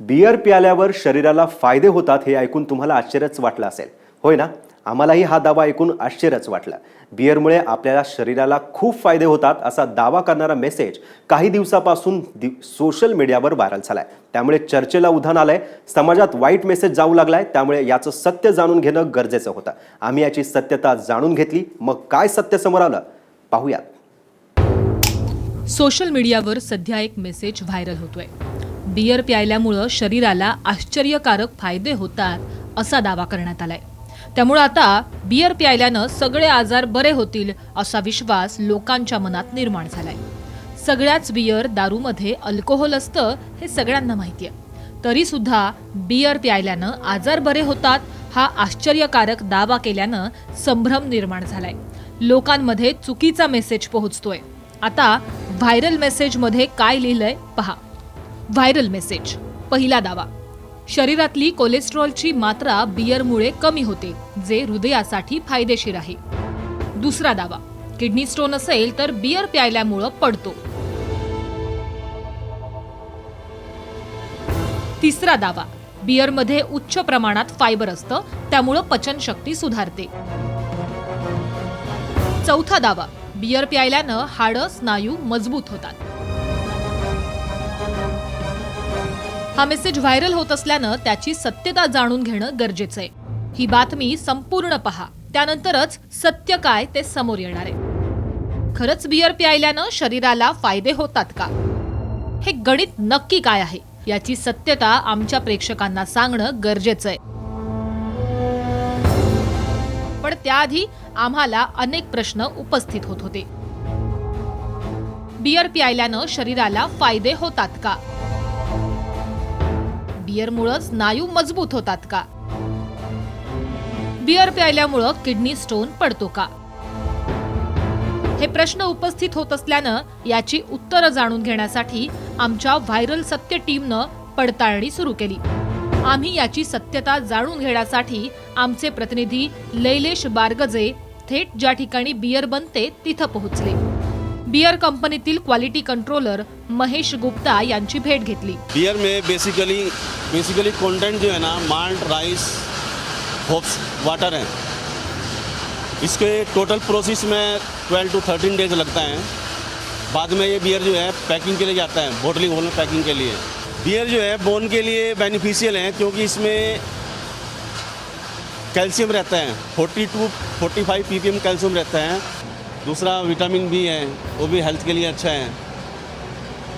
Beer प्याल्यावर शरीराला फायदे होतात हे ऐकून तुम्हाला आश्चर्यच वाटलं असेल. होय ना? आम्हालाही हा दावा ऐकून आश्चर्यच वाटलं. बियरमुळे आपल्याला शरीराला खूप फायदे होतात असा दावा करणारा मेसेज काही दिवसापासून दि सोशल मीडियावर व्हायरल झालाय. त्यामुळे चर्चेला उधाण आलंय समाजात वाईट मेसेज जाऊ लागलाय त्यामुळे याचं सत्य जाणून घेणं गरजेचं होतं. आम्ही याची सत्यता जाणून घेतली. मग काय सत्य समोर आलं? पाहूयात. सोशल मीडियावर सध्या एक मेसेज व्हायरल होतोय. बियर प्यायल्यामुळं शरीराला आश्चर्यकारक फायदे होतात असा दावा करण्यात आलाय. त्यामुळं आता बियर प्यायल्यानं सगळे आजार बरे होतील असा विश्वास लोकांच्या मनात निर्माण झालाय. सगळ्याच बियर दारूमध्ये अल्कोहोल असतं हे सगळ्यांना माहिती आहे तरी सुद्धा बियर प्यायल्यानं आजार बरे होतात हा आश्चर्यकारक दावा केल्यानं संभ्रम निर्माण झालाय. लोकांमध्ये चुकीचा मेसेज पोहोचतोय. आता व्हायरल मेसेजमध्ये काय लिहिलंय पहा. Viral message. पहिला दावा. शरीरातली कोलेस्ट्रॉलची मात्रा बियरमुळे कमी होते जे हृदयासाठी फायदेशीर आहे. दुसरा दावा. किडनी स्टोन असेल तर बियर प्यायल्यामुळं पडतो. तिसरा दावा. बियरमध्ये उच्च प्रमाणात फायबर असतं त्यामुळं पचनशक्ती सुधारते. चौथा दावा. बियर प्यायल्यानं हाडं स्नायू मजबूत होतात. हा मेसेज व्हायरल होत असल्यानं त्याची सत्यता जाणून घेणं गरजेचं आहे. ही बातमी संपूर्ण पहा. त्यानंतरच सत्य काय ते समोर येणार आहे. खरंच बियर प्यायल्यानं शरीराला फायदे होतात का? हे गणित नक्की काय आहे? याची सत्यता आमच्या प्रेक्षकांना सांगणं गरजेचं आहे. पण त्याआधी आम्हाला अनेक प्रश्न उपस्थित होत होते. बियर प्यायल्यानं शरीराला फायदे होतात का? बिअरमुळं स्नायू मजबूत होतात का? बिअर प्यायल्यामुळं किडनी स्टोन पडतो का? हे प्रश्न उपस्थित होत असल्यानं याची उत्तरं जाणून घेण्यासाठी आमच्या व्हायरल सत्य टीमनं पडताळणी सुरू केली. आम्ही याची सत्यता जाणून घेण्यासाठी आमचे प्रतिनिधी लैलेश बारगजे थेट ज्या ठिकाणी बियर बनते तिथं पोहोचले. बियर कंपनीतील क्वालिटी कंट्रोलर महेश गुप्ता यांची भेट घेतली. बियर में बेसिकली बेसिकली कंटेंट जो है ना माल्ट राइस होप्स वाटर है। इसके टोटल प्रोसेस में 12 टू 13 डेज़ लगता है। बाद में ये बियर जो है पैकिंग के लिए जाता है बोटलिंग होल में पैकिंग के लिए। बियर जो है बोन के लिए बेनिफिशियल है, क्योंकि इसमें कैल्शियम रहता है। 40 टू 45 ppm कैल्शियम रहता है। दूसरा विटामिन बी है वो भी हेल्थ के लिए अच्छा है।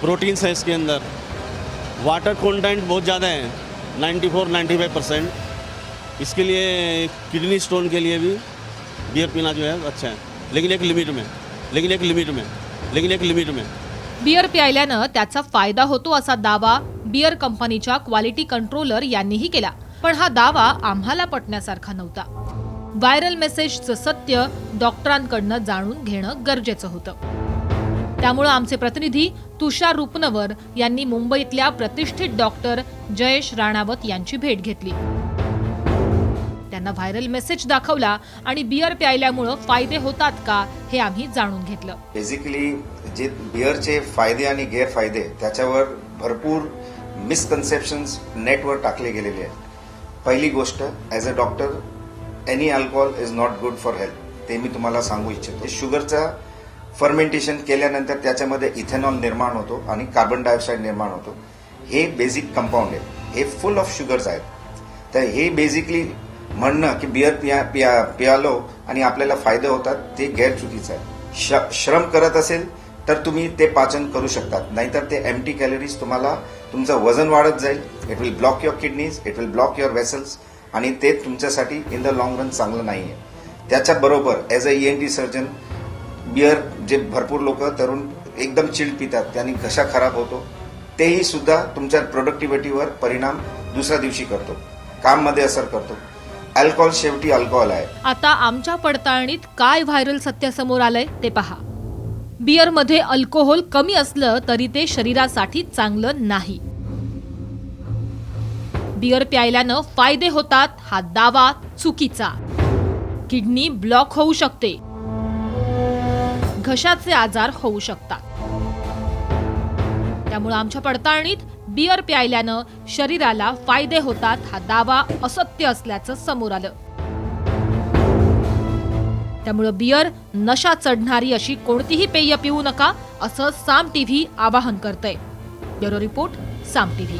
प्रोटीन्स है इसके अंदर। वाटर कंटेंट बहुत ज़्यादा है 94 95 परसेंट। इसके लिए किडनी स्टोन के लिए भी बियर पीना जो है अच्छा है। लेकिन एक लिमिट में लेकिन एक लिमिट में लेकिन एक लिमिट में। बियर प्यायल्यानं त्याचा फायदा होतो असा दावा बियर कंपनीच्या क्वालिटी कंट्रोलर यांनीही केला. पण हा दावा आम्हाला पटण्यासारखा नव्हता. व्हायरल मेसेजचं सत्य डॉक्टरांकडनं जाणून घेणं गरजेचं होतं. त्यामुळं आमचे प्रतिनिधी तुषार रुपनवर यांनी मुंबईतल्या प्रतिष्ठित डॉक्टर जयेश राणावत यांची भेट घेतली. त्यांना व्हायरल मेसेज दाखवला आणि बियर प्यायल्यामुळं फायदे होतात का हे आम्ही जाणून घेतलं. बेसिकली जे बिअरचे फायदे आणि गैरफायदे त्याच्यावर भरपूर मिसकन्सेप्शन्स नेटवर टाकले गेलेले आहेत. पहिली गोष्ट as a doctor any alcohol is not good for health ते मी तुम्हाला सांगू इच्छितो. शुगरचा फर्मेंटेशन केल्यानंतर त्याच्यामध्ये इथेनॉल निर्माण होतो आणि कार्बन डायऑक्साईड निर्माण होतो. हे बेसिक कंपाऊंड आहे. हे फुल ऑफ शुगर्स आहेत. तर हे बेसिकली म्हणणं की बियर पिया पिया पियालो आणि आपल्याला फायदे होतात ते गैरचुकीचं आहे. श- श्रम करत असेल तर तुम्ही ते पाचन करू शकतात. नाहीतर ते एम टी कॅलरीज तुम्हाला तुमचं वजन वाढत जाईल. It will block your kidneys it will block your vessels आणि ते तुमच्यासाठी इन द लॉंग रन चांगलं नाही आहे त्याच्याबरोबर as a E N T surgeon beer जे भरपूर लोक तरुण एकदम चिल्ड पितात त्यांनी घसा खराब होतो तेही सुद्धा तुमच्या प्रोडक्टिव्हिटीवर परिणाम दुसऱ्या दिवशी करतो. काममध्ये असर करतो. अल्कोहोल शेवटी अल्कोहोल आहे. आता आमच्या पडताळणीत काय व्हायरल सत्य समोर आलंय ते पहा. बिअरमध्ये अल्कोहोल कमी असलं तरी ते शरीरासाठी चांगलं नाही. बियर प्यायल्यानं फायदे होतात हा दावा चुकीचा. किडनी ब्लॉक होऊ शकते. घशाचे आजार होऊ शकतात. त्यामुळे आमच्या पडताळणीत बियर प्यायल्यानं शरीराला फायदे होतात हा दावा असत्य असल्याचं समोर आलं. त्यामुळं बियर नशा चढणारी अशी कोणतीही पेय पिऊ नका असं साम टीव्ही आवाहन करतंय. Bureau report Saam TV.